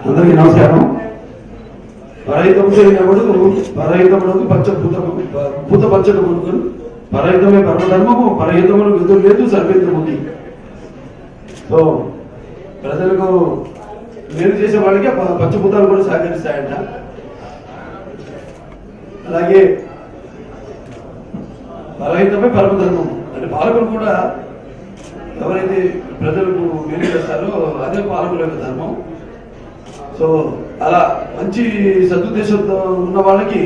అందరికీ నమస్కారం. పరహితం చేయనప్పుడు పరహితములకు పంచ భూత భూత పంచక కొనుగోలు పరహితమే పరమధర్మము పరహితములకు ఎదురు లేదు సర్వేంద్రముఖి సో ప్రజలకు మేలు చేసే వాళ్ళకి ఆ పంచభూతాలు కూడా సహకరిస్తాయంట. అలాగే పరహితమే పరమధర్మం అంటే పాలకులు కూడా ఎవరైతే ప్రజలకు మేలు చేస్తారో అదే పాలకుల యొక్క ధర్మం. సో అలా మంచి సదుద్దేశంతో ఉన్న వాళ్ళకి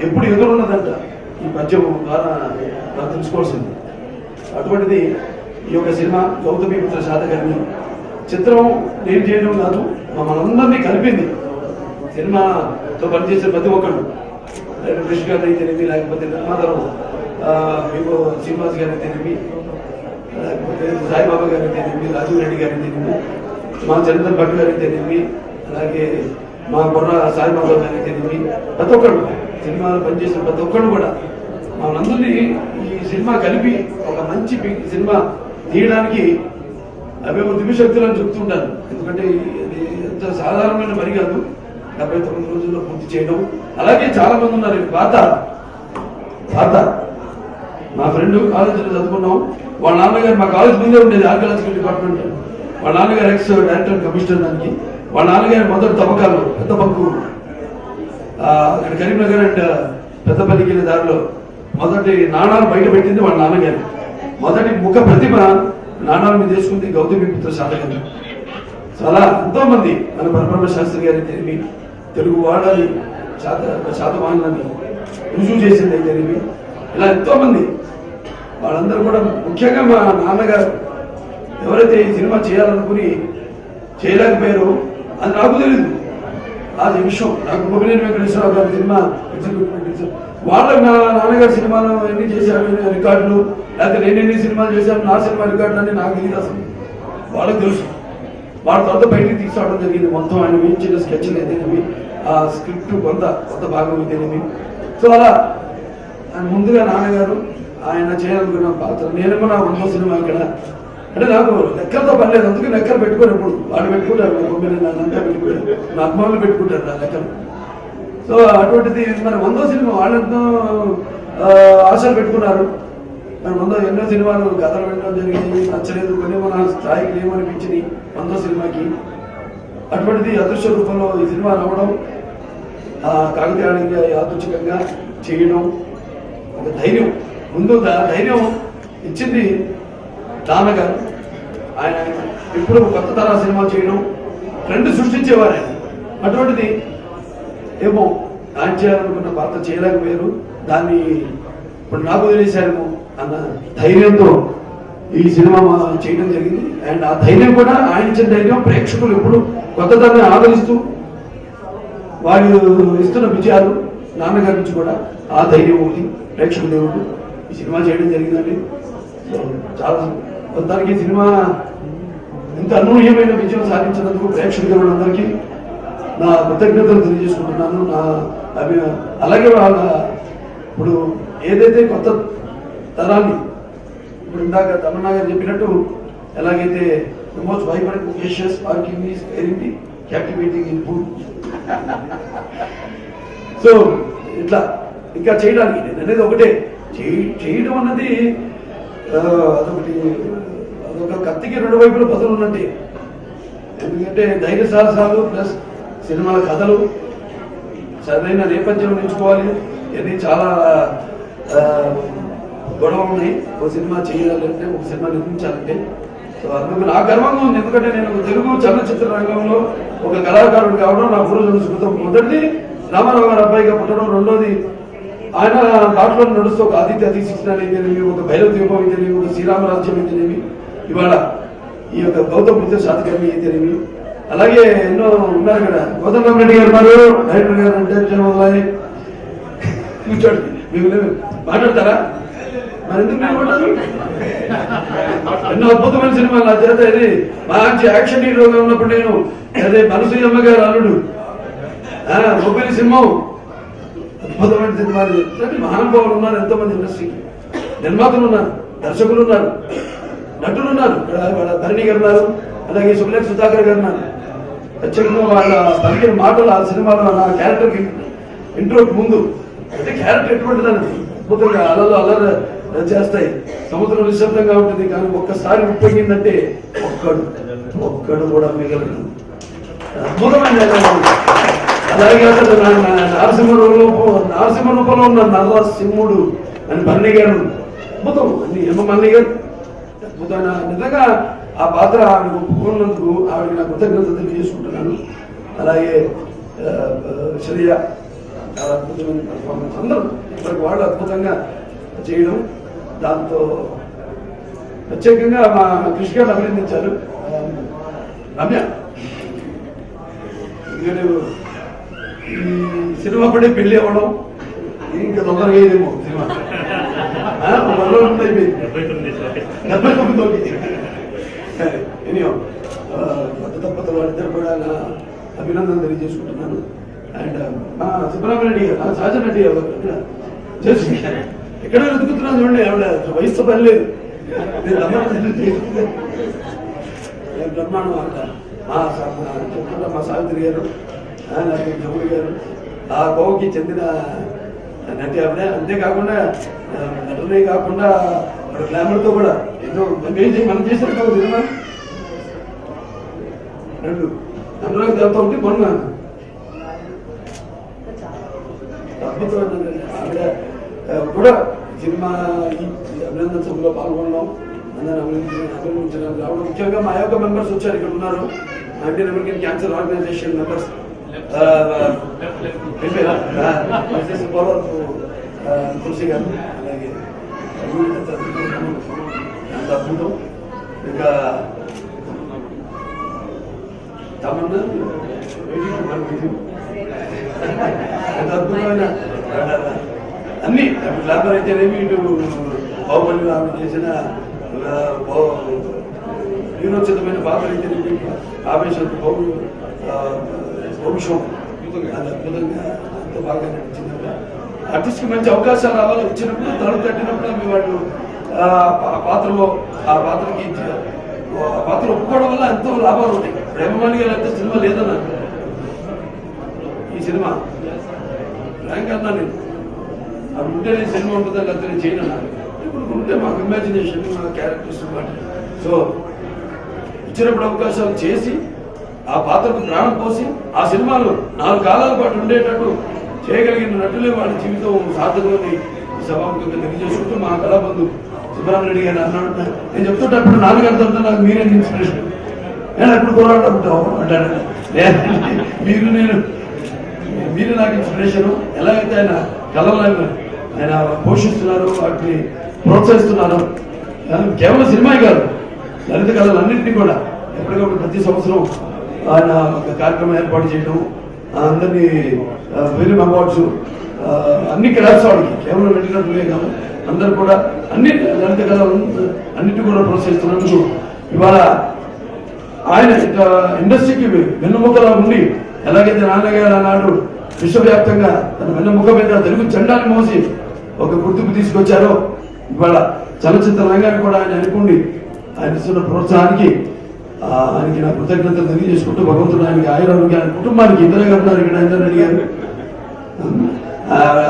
ఎప్పుడు ఎదురున్నదంట ఈ పద్యం ద్వారా నాకు తెలుసుకోవాల్సింది. అటువంటిది ఈ యొక్క సినిమా గౌతమి పుత్ర శాతకర్ణి చిత్రం నేను చేయడం కాదు మనందరినీ కలిపింది. సినిమాతో పనిచేసే ప్రతి ఒక్కరు కృష్ణ గారు అయితేనేమి లేకపోతే నిర్మాతలు ఆ, శ్రీనివాస్ గారు అయితేనేమి లేకపోతే సాయిబాబా గారు అయితేనేమి రాజీవ్ రెడ్డి గారు అయితేనేమి మా చరిత్ర భట్ గారు అయితేనేమి అలాగే మా బుర్ర సాయిబాబా గారు అయితేనేమి ప్రతి ఒక్కరు సినిమాలో పనిచేసిన ప్రతి ఒక్కరు కూడా మనందరినీ ఈ సినిమా కలిపి ఒక మంచి సినిమా తీయడానికి మేము దివ్యశక్తులు అని చెప్తుంటారు ఎందుకంటే ఇది ఎంత సాధారణమైన పని కాదు. డెబ్బై తొమ్మిది రోజుల్లో పూర్తి చేయడం. అలాగే చాలా మంది ఉన్నారు. పాత పాత మా ఫ్రెండ్ కాలేజీలో చదువుకున్నాం. వాళ్ళ నాన్నగారు మా కాలేజ్ ముందే ఉండేది ఆర్కియాలజికల్ డిపార్ట్మెంట్. వాళ్ళ నాన్నగారు ఎక్స్ డైరెక్టర్ కమిషనర్ దానికి. వాళ్ళ నాన్నగారు మొదటి తవ్వకాలు పెద్ద పక్కు. అక్కడ కరీంనగర్ అండ్ పెద్దపల్లికి వెళ్ళే దారిలో మొదటి నాణాలు బయట పెట్టింది వాళ్ళ నాన్నగారు. మొదటి ముఖ ప్రతిమ నాణాలు మీద వేసుకుంది గౌతమి పుత్ర శాతకర్ణి చాలా ఎంతో మంది మన పరబ్రహ్మ శాస్త్రి గారి తెలివి తెలుగు వాడాలి శాత శాతవాహనాన్ని రుజువు చేసింది తెలివి. ఇలా ఎంతో మంది వాళ్ళందరూ కూడా ముఖ్యంగా మా నాన్నగారు ఎవరైతే ఈ సినిమా చేయాలనుకుని చేయలేకపోయారో అది నాకు తెలియదు అది విషయం. నాకు మొబిలేని వెంకటేశ్వరరావు గారి సినిమా ఎగ్జిక్యూటివ్ ప్రొడ్యూసర్ వాళ్ళ నా నాన్నగారి సినిమాలు ఎన్ని చేశాను రికార్డులు లేకపోతే నేను ఎన్ని సినిమాలు చేశాను నా సినిమా రికార్డులు అని నాకు తెలియదు అసలు. వాళ్ళకి తెలుసు. వాళ్ళ తర్వాత బయటికి తీసుకురావడం జరిగింది. మొత్తం ఆయన వేయించిన స్కెచ్లు అయితేనేమి ఆ స్క్రిప్ట్ కొంత కొంత భాగం అయితేనేమి సో అలా ముందుగా నాన్నగారు ఆయన చేయాలనుకున్న పాత్ర నేనేమో నా రెండో సినిమా ఇక్కడ. అంటే నాకు లెక్కలతో పని అందుకే లెక్కలు పెట్టుకోరు ఎప్పుడు. వాడు పెట్టుకుంటారు నా మమ్మీని నా లంకా పెట్టుకుంటారు. నా అభిమానులు పెట్టుకుంటారు నా లెక్కలు. సో అటువంటిది మరి వందో సినిమా వాళ్ళెంతో ఆశలు పెట్టుకున్నారు. మరి వందో ఎన్నో సినిమాలు కథలు వినడం జరిగింది. నచ్చలేదు. కొన్ని మన స్థాయికి ఏమనిపించింది వందో సినిమాకి? అటువంటిది అదృశ్య రూపంలో ఈ సినిమా రావడం ఆ, కాకతీయంగా యాదృచ్ఛికంగా చేయడం ఒక ధైర్యం. ముందుగా ధైర్యం ఇచ్చింది నాన్నగారు ఆయన ఎప్పుడు కొత్త తర సినిమా చేయడం ట్రెండ్ సృష్టించేవారు ఆయన. అటువంటిది ఏమో ఆయన చేయాలనుకున్న పాత్ర చేయలేకపోయారు. దాన్ని ఇప్పుడు నాకు వదిలేశారేమో అన్న ధైర్యంతో ఈ సినిమా మా- చేయడం జరిగింది. అండ్ ఆ ధైర్యం కూడా ఆయన ఇచ్చిన ధైర్యం ప్రేక్షకులు ఎప్పుడు కొత్తదాన్ని ఆదరిస్తూ వాళ్ళు ఇస్తున్న విజయాలు నాన్నగారి నుంచి కూడా ఆ ధైర్యం ఉంది ప్రేక్షకులు దేవుడు. ఈ సినిమా చేయడం జరిగిందండి. సో చాలా మొత్తానికి ఈ సినిమా ఇంత అనూహ్యమైన విజయం సాధించినందుకు ప్రేక్షకులందరికీ నా కృతజ్ఞతలు తెలియజేసుకుంటున్నాను. నా అభి అలాగే వాళ్ళ ఇప్పుడు ఏదైతే కొత్త తరాన్ని ఇప్పుడు ఇందాక తమన్నా గారు చెప్పినట్టు ఎలాగైతే most vibrant Asia's parking is very captivating in food so ఇట్లా ఇంకా చేయడానికి నేను అనేది ఒకటే. చేయడం అన్నది అదొకటి అదొక కత్తికి రెండు వైపులు పదులు ఉన్నది ఎందుకంటే ధైర్య సాహసాలు ప్లస్ సినిమాల కథలు సరైన నేపథ్యం నేర్చుకోవాలి ఇది చాలా గొడవ ఉన్నాయి. ఒక సినిమా చేయాలంటే ఒక సినిమా నిర్మించాలంటే. సో అందుకు నా గర్వంగా ఉంది. ఎందుకంటే నేను తెలుగు చలనచిత్ర రంగంలో ఒక కళాకారుడు కావడం నా పూర్వజన్మ సుకృతం మొదటిది రామారావు గారి అబ్బాయిగా పుట్టడం రెండోది ఆయన దాంట్లో నడుస్తూ ఒక ఆదిత్య తీసిక్షన్ అయితేనేమి ఒక భైరవ దీపం అయితేనేమి ఒక శ్రీరామరాజ్యం అయితేనేమి ఇవాళ ఈ యొక్క గౌతమ బుద్ధ శాతకర్మి అయితేనేమి. అలాగే ఎన్నో ఉన్నారు కదా గౌతమ్ రామ్ రెడ్డి గారు ఉన్నారు నరేంద్ర గారు అంటే జనవల్లాయి కూర్చోండి మీకు లేదు. మాట్లాడతారా? మరి ఎందుకు నిలబడ్డారు ఎన్నో అద్భుతమైన సినిమా నా చేత ఇది. మంచి యాక్షన్ హీరోగా ఉన్నప్పుడు నేను అదే మనసు అమ్మగారు అల్లుడు. మొబైల్ సింహం. అద్భుతమైన సినిమాలు. అంటే మహానుభావులు ఉన్నారు ఎంతో మంది ఇండస్ట్రీకి. నిర్మాతలు ఉన్నారు దర్శకులు ఉన్నారు నటులు ఉన్నారు ధరణి గారు ఉన్నారు అలాగే సుబ్లేఖ సుధాకర్ గారు ఉన్నారు. ప్రత్యేకంగా వాళ్ళ పలికిన మాటలు ఆ సినిమాలో నా క్యారెక్టర్కి ఇంట్రోకి ముందు. అంటే క్యారెక్టర్ ఎటువంటిదని అద్భుతంగా అలలు అలలు చేస్తాయి. సముద్రం నిశ్శబ్దంగా ఉంటుంది కానీ ఒక్కసారి ఉప్పొంగిందంటే ఒక్కడు ఒక్కడు కూడా మిగలడు. అద్భుతమైన. అలాగే అసలు నరసింహ రూపంలో ఉన్న రూపంలో ఉన్న నరసింహుడు అని మల్లి గారు అద్భుతం. అని ఎమ్మ మల్లి గారు అద్భుతమైన నిజంగా ఆ పాత్ర ఆవిడ ఒప్పుకున్నందుకు ఆవిడకి నా కృతజ్ఞత తెలియజేసుకుంటున్నాను. అలాగే శ్రీయ శ్రేయ చాలా అద్భుతమైన పర్ఫార్మెన్స్ అందరూ ఇప్పటికి వాళ్ళు అద్భుతంగా చేయడం. దాంతో ప్రత్యేకంగా మా కృషి గారు అభినందించారు. రమ్య. ఎందుకంటే సినిమా పడే పెళ్ళి అవ్వడం? ఇంకా తొందరగా సినిమా. డెబ్బై తొమ్మిది ఒకటి ఎనియో కొత్త తప్పత వాళ్ళిద్దరు కూడా నా అభినందన తెలియజేసుకుంటున్నాను. అండ్ మా సుబ్రహ్మణ్య గారు నా సహజ నటి ఎవరు? ఇక్కడ. చేసి ఎక్కడ వెతుకుతున్నాను చూడండి ఆవిడ వయసు పని లేదు బ్రహ్మాండం అంట మా సావిత్రి గారు నాకు జముడి గారు ఆ కోవకి చెందిన నటి ఆవిడ. అంతేకాకుండా నటనే కాకుండా గ్లామర్తో కూడా ఎన్నో మనం చేశారు కదా సినిమా. రెండు అందులో దేవత ఉంటే మొన్న ఆవిడ. కూడా సినిమా అభినందన సభలో పాల్గొనడం అందరిని అభినందించడం అభినందించడం రావడం. ముఖ్యంగా మా యొక్క మెంబర్స్ వచ్చారు ఇక్కడ ఉన్నారు. Indian American cancer organisation members Tulasi గారు అలాగే అద్భుతం ఇంకా తమన్నా అద్భుతమైన అన్ని లేబర్ అయితేనేమి ఇటు బాహుబలి ఆమె చేసిన ఆ, పాత్ర అయితేనేమి ఆవేశం బాబు వంశం అది అద్భుతంగా అంత బాగా నడిచిందమ్మా ఆర్టిస్ట్కి మంచి అవకాశాలు రావాలి వచ్చినప్పుడు తలుపు తట్టినప్పుడు ఆమె వాళ్ళు ఆ పాత్రలో ఆ పాత్రకి ఆ పాత్ర ఒప్పుకోవడం వల్ల ఎంతో లాభాలు ఉంటాయి. ప్రేమమణి గారు అయితే సినిమా లేదన్నా ఈ సినిమా ర్యాంక్ అన్నా నేను అప్పుడు ఉంటే నేను సినిమా ఉంటుందా లేకపోతే నేను చేయను అన్నాను ఇప్పుడు ఉంటే మాకు ఇమాజినేషన్ మా క్యారెక్టర్స్ సో ఇచ్చినప్పుడు అవకాశాలు చేసి ఆ పాత్రకు ప్రాణం పోసి ఆ సినిమాలు నాలుగు కాలాల పాటు ఉండేటట్టు చేయగలిగిన నటులే వాళ్ళ జీవితం సార్థకమని సభాముఖంగా తెలియజేసుకుంటూ మా కళాబంధు సుబ్రహ్మణ్యుడి గారు అన్నాడు. నేను చెప్తుంటే చెప్తుంటప్పుడు నాన్నగారితో నాకు మీరే ఇన్స్పిరేషన్ నేను ఎప్పుడు పోరాడుతుంటావు అంటాడు. మీరు నేను మీరు నాకు ఇన్స్పిరేషన్. ఎలా అయితే ఆయన కళలను ఆయన పోషిస్తున్నారు వాటిని ప్రోత్సహిస్తున్నారు కేవలం సినిమా కాదు లలిత కళలన్నింటినీ కూడా ఎప్పటికప్పుడు ప్రతి సంవత్సరం ఆయన ఒక కార్యక్రమం ఏర్పాటు చేయడం ఆ, అందరినీ ఫిలిం అవార్డ్స్ అన్ని క్లాస్ వాళ్ళకి కేవలం వెళ్ళినట్లే కాదు అందరు కూడా అన్ని లలిత కళలు అన్నిటి కూడా ప్రోత్సహిస్తున్నట్టు ఇవాళ ఆయన ఇండస్ట్రీకి వెన్నుముకలా ఉండి ఎలాగైతే నాన్నగారు ఆనాడు విశ్వవ్యాప్తంగా తన వెన్నుముక మీద తెలుగు జెండాన్ని మోసి ఒక గుర్తింపు తీసుకొచ్చారో ఇవాళ చలచిత్ర రంగాన్ని కూడా ఆయన అనుకుండి ఆయన ఇస్తున్న ప్రోత్సాహానికి ఆయనకి నా కృతజ్ఞతలు తెలియజేసుకుంటూ భగవంతుడు ఆయనకి ఆయురారోగ్యాన్ని కుటుంబానికి ఇందిరా గారు ఉన్నారు ఇక్కడ ఇందిరా రెడ్డి గారు.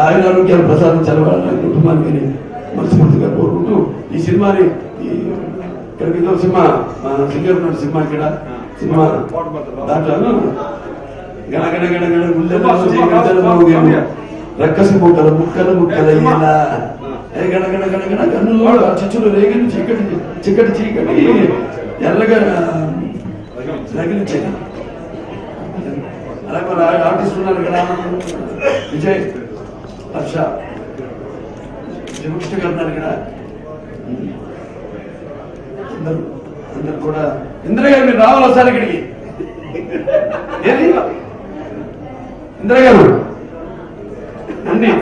ఆయురారోగ్యాలు ప్రసాదించాలి వాళ్ళ కుటుంబానికి మనస్ఫూర్తిగా కోరుకుంటూ ఈ సినిమాని ఈ ఇక్కడికి ఇదో సినిమా సింగర్ ఉన్నాడు సినిమా ఇక్కడ సినిమా దాంట్లో గణగణ గణగణ గుండెల్లో చేయగలుగుతారు మోగేమో. రక్కసి ముక్కలు ముక్కలు ముక్కలు చిచ్చులు రేగిన చీకటి చిక్కటి చీకటి. ఎర్రగా రగిలించేది అలాగే మన ఆర్టిస్ట్ ఉన్నారు ఇక్కడ విజయ్ హర్ష జగృష్ణ గారు ఉన్నారు ఇక్కడ అందరూ అందరు కూడా ఇందిరా గారు మీరు రావాలి ఒకసారి ఇక్కడికి. ఏది? ఇందిరా గారు. అండి